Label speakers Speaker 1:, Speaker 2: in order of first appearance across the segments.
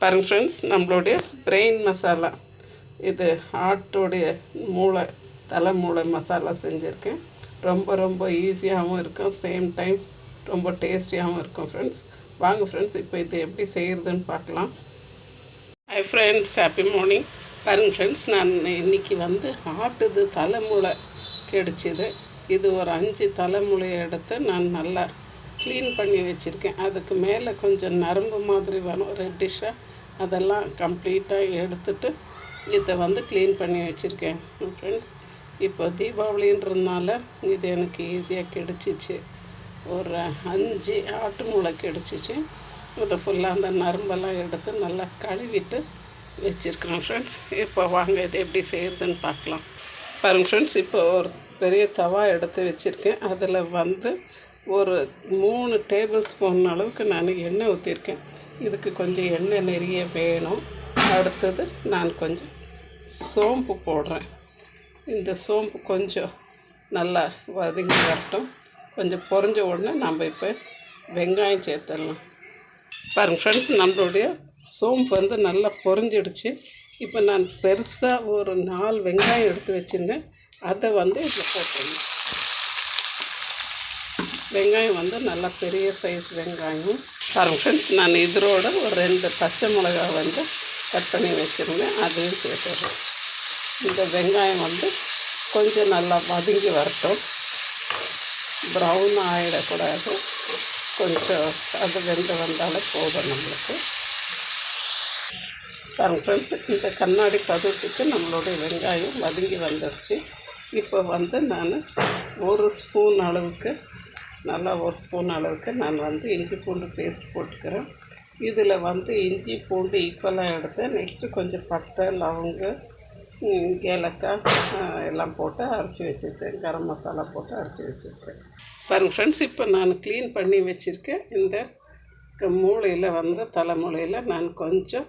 Speaker 1: பாருங்க ஃப்ரெண்ட்ஸ் நம்மளுடைய பிரெயின் மசாலா இது ஆட்டோடைய மூளை தலை மூளை மசாலா செஞ்சுருக்கேன் ரொம்ப ரொம்ப ஈஸியாகவும் இருக்கும். சேம் டைம் ரொம்ப டேஸ்டியாகவும் இருக்கும் ஃப்ரெண்ட்ஸ் வாங்க ஃப்ரெண்ட்ஸ் இப்போ இது எப்படி செய்கிறதுன்னு பார்க்கலாம். ஹை ஃப்ரெண்ட்ஸ் ஹாப்பி மார்னிங் பாருங்கள் ஃப்ரெண்ட்ஸ் நான் இன்னைக்கு வந்து ஆட்டுது தலைமுளை கிடைச்சிது. இது ஒரு அஞ்சு தலைமுளையை எடுத்து நான் நல்லா க்ளீன் பண்ணி வச்சுருக்கேன். அதுக்கு மேலே கொஞ்சம் நரம்பு மாதிரி வரும் ரெட்டிஷாக அதெல்லாம் கம்ப்ளீட்டாக எடுத்துட்டு இதை வந்து க்ளீன் பண்ணி வச்சுருக்கேன். ஃப்ரெண்ட்ஸ் இப்போ தீபாவளின்றதுனால இது எனக்கு ஈஸியாக கிடச்சிச்சு. ஒரு அஞ்சு ஆட்டு மூளை கிடச்சிச்சு. இதை ஃபுல்லாக அந்த நரம்பெல்லாம் எடுத்து நல்லா கழுவிட்டு வச்சுருக்கிறேன் ஃப்ரெண்ட்ஸ் இப்போ வாங்க இது எப்படி செய்கிறதுன்னு பார்க்கலாம். பாருங்கள் ஃப்ரெண்ட்ஸ் இப்போ ஒரு பெரிய தவா எடுத்து வச்சுருக்கேன். அதில் வந்து ஒரு மூணு டேபிள் ஸ்பூன் அளவுக்கு நான் எண்ணெய் ஊற்றிருக்கேன் இதுக்கு கொஞ்சம் எண்ணெய் நிறைய வேணும். அடுத்தது நான் கொஞ்சம் சோம்பு போடுறேன். இந்த சோம்பு கொஞ்சம் நல்லா வதங்கி வரட்டும். கொஞ்சம் பொறிஞ்ச உடனே நம்ம இப்போ வெங்காயம் சேர்த்துடலாம். பாருங்கள் ஃப்ரெண்ட்ஸ் நம்மளுடைய சோம்பு வந்து நல்லா பொறிஞ்சிடுச்சு. இப்போ நான் பெருசாக ஒரு நாலு வெங்காயம் எடுத்து வச்சுருந்தேன். அதை வந்து இதில் போட்டு வெங்காயம் வந்து நல்லா பெரிய சைஸ் வெங்காயம். பாருங்க ஃப்ரெண்ட்ஸ் நான் இதரோட ஒரு ரெண்டு பச்சை மிளகா வந்து கட் பண்ணி வச்சுருந்தேன். அதையும் சேர்த்துடுறேன். இந்த வெங்காயம் வந்து கொஞ்சம் நல்லா வதங்கி வரட்டும். ப்ரௌன் ஆகிடக்கூடாது கொஞ்சம் அது வெந்து வந்தாலே போதும் நம்மளுக்கு. பாருங்க ஃப்ரெண்ட்ஸ் இந்த கண்ணாடி பதத்துக்கு நம்மளுடைய வெங்காயம் வதங்கி வந்துடுச்சு இப்போ வந்து நான் ஒரு ஸ்பூன் அளவுக்கு நல்லா ஒரு ஸ்பூன் அளவுக்கு நான் வந்து இஞ்சி பூண்டு பேஸ்ட் போட்டுக்கிறேன். இதில் வந்து இஞ்சி பூண்டு ஈக்குவலாக எடுத்தேன் நெக்ஸ்ட்டு கொஞ்சம் பட்டை லவங்கு ஏலக்காய் எல்லாம் போட்டு அரைச்சி வச்சுருக்கேன். கரம் மசாலா போட்டு அரைச்சி வச்சுருக்கேன். பாருங்கள் ஃப்ரெண்ட்ஸ் இப்போ நான் க்ளீன் பண்ணி வச்சுருக்கேன். இந்த க- மூளையில் வந்து தலைமூளையில் நான் கொஞ்சம்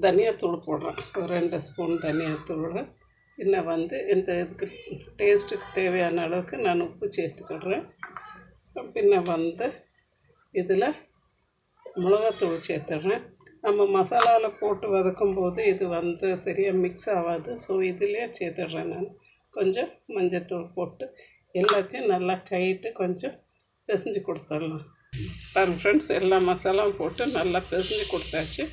Speaker 1: தனியாத்தூள் போடுறேன். ஒரு ரெண்டு ஸ்பூன் தனியாத்தூள். இன்னும் வந்து இந்த இதுக்கு டேஸ்ட்டுக்கு தேவையான அளவுக்கு நான் உப்பு சேர்த்துக்கிடுறேன். பின்ன வந்து இதில் மிளகாத்தூள் சேர்த்துடுறேன். நம்ம மசாலாவில் போட்டு வதக்கும் போது இது வந்து சரியாக மிக்ஸ் ஆகாது. ஸோ இதுலேயே சேர்த்துடுறேன் நான். கொஞ்சம் மஞ்சத்தூள் போட்டு எல்லாத்தையும் நல்லா கைட்டு கொஞ்சம் பிசைஞ்சு கொடுத்துடலாம். பாருங்க ஃப்ரெண்ட்ஸ் எல்லா மசாலாவும் போட்டு நல்லா பிசைஞ்சு கொடுத்தாச்சு.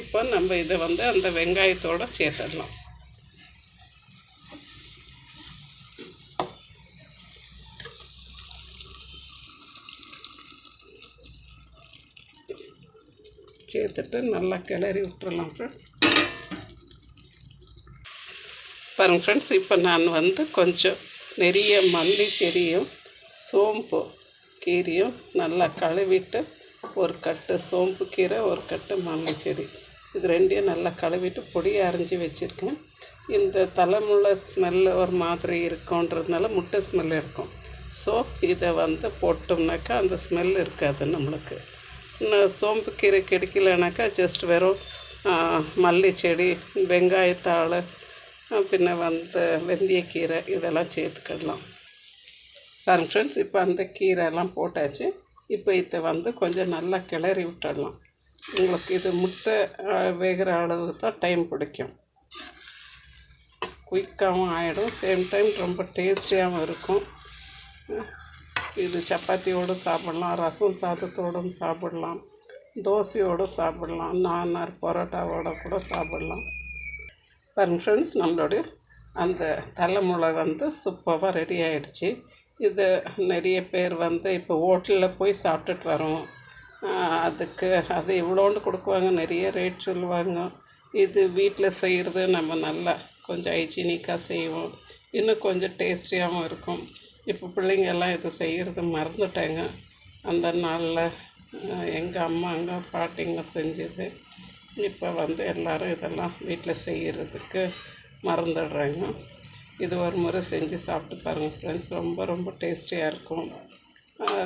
Speaker 1: இப்போ நம்ம இதை வந்து அந்த வெங்காயத்தோடு சேர்த்துடலாம். சேர்த்துட்டு நல்லா கிளறி விட்டுறலாம் ஃப்ரெண்ட்ஸ் பாருங்கள் ஃப்ரெண்ட்ஸ் இப்போ நான் வந்து கொஞ்சம் நிறைய மல்லி செடியும் சோம்பு கீரையும் நல்லா கழுவிட்டு ஒரு கட்டு சோம்பு கீரை ஒரு கட்டு மல்லி செடி இது ரெண்டையும் நல்லா கழுவிட்டு பொடியை அரைஞ்சி வச்சுருக்கேன். இந்த தலைமுள்ள ஸ்மெல்லு ஒரு மாதிரி இருக்குன்றதுனால முட்டை ஸ்மெல் இருக்கும். ஸோ இதை வந்து போட்டோம்னாக்கா அந்த ஸ்மெல் இருக்காது நம்மளுக்கு. சோம்பு கீரை கிடைக்கலனாக்கா ஜஸ்ட் வெறும் ஆ, மல்லி செடி வெங்காயத்தாள் ஆ, பின்ன வந்து வெந்தயக்கீரை இதெல்லாம் சேர்த்துக்கிடலாம். பாருங்க ஃப்ரெண்ட்ஸ் இப்போ அந்த கீரை எல்லாம் போட்டாச்சு. இப்போ இதை வந்து கொஞ்சம் நல்லா கிளறி விட்டுடலாம். உங்களுக்கு இது முட்டை வேகிற அளவுக்கு தான் டைம் பிடிக்கும். குயிக்காகவும் ஆகிடும் சேம் டைம் ரொம்ப டேஸ்டியாகவும் இருக்கும். இது சப்பாத்தியோடு சாப்பிடலாம் ரசம் சாதத்தோடும் சாப்பிடலாம் தோசையோடு சாப்பிடலாம் நானார் பரோட்டாவோட கூட சாப்பிடலாம். பாருங்க ஃப்ரெண்ட்ஸ் நம்மளுடைய அந்த தலைமுளை வந்து சூப்பராக ரெடி ஆகிடுச்சு இது நிறைய பேர் வந்து இப்போ ஹோட்டலில் போய் சாப்பிட்டுட்டு வரோம். அதுக்கு அது இவ்வளோண்டு கொடுக்குவாங்க நிறைய ரேட் சொல்லுவாங்க. இது வீட்டில் செய்கிறது நம்ம நல்லா கொஞ்சம் ஹைஜீனிக்காக செய்வோம். இன்னும் கொஞ்சம் டேஸ்டியாகவும் இருக்கும். இப்போ பிள்ளைங்க எல்லாம் இதை செய்கிறது மறந்துட்டேங்க. அந்த நாளில் எங்கள் அம்மாங்க பாட்டிங்க செஞ்சது. இப்போ வந்து எல்லாரும் இதெல்லாம் வீட்டில் செய்கிறதுக்கு மறந்துடுறாங்க. இது ஒரு முறை செஞ்சு சாப்பிட்டு பாருங்கள் ஃப்ரெண்ட்ஸ். ரொம்ப ரொம்ப டேஸ்டியாக இருக்கும்.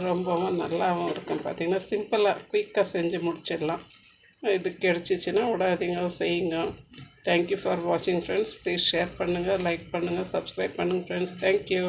Speaker 1: ரொம்பவும் நல்லாவும் இருக்கும். பார்த்திங்கன்னா சிம்பிளாக குயிக்காக செஞ்சு முடிச்சிடலாம். இது கிடச்சிச்சின்னா விடாதீங்க செய்யுங்க. தேங்க்யூ ஃபார் வாட்சிங் ஃப்ரெண்ட்ஸ் ப்ளீஸ் ஷேர் பண்ணுங்கள் லைக் பண்ணுங்கள் சப்ஸ்கிரைப் பண்ணுங்கள் ஃப்ரெண்ட்ஸ் தேங்க்யூ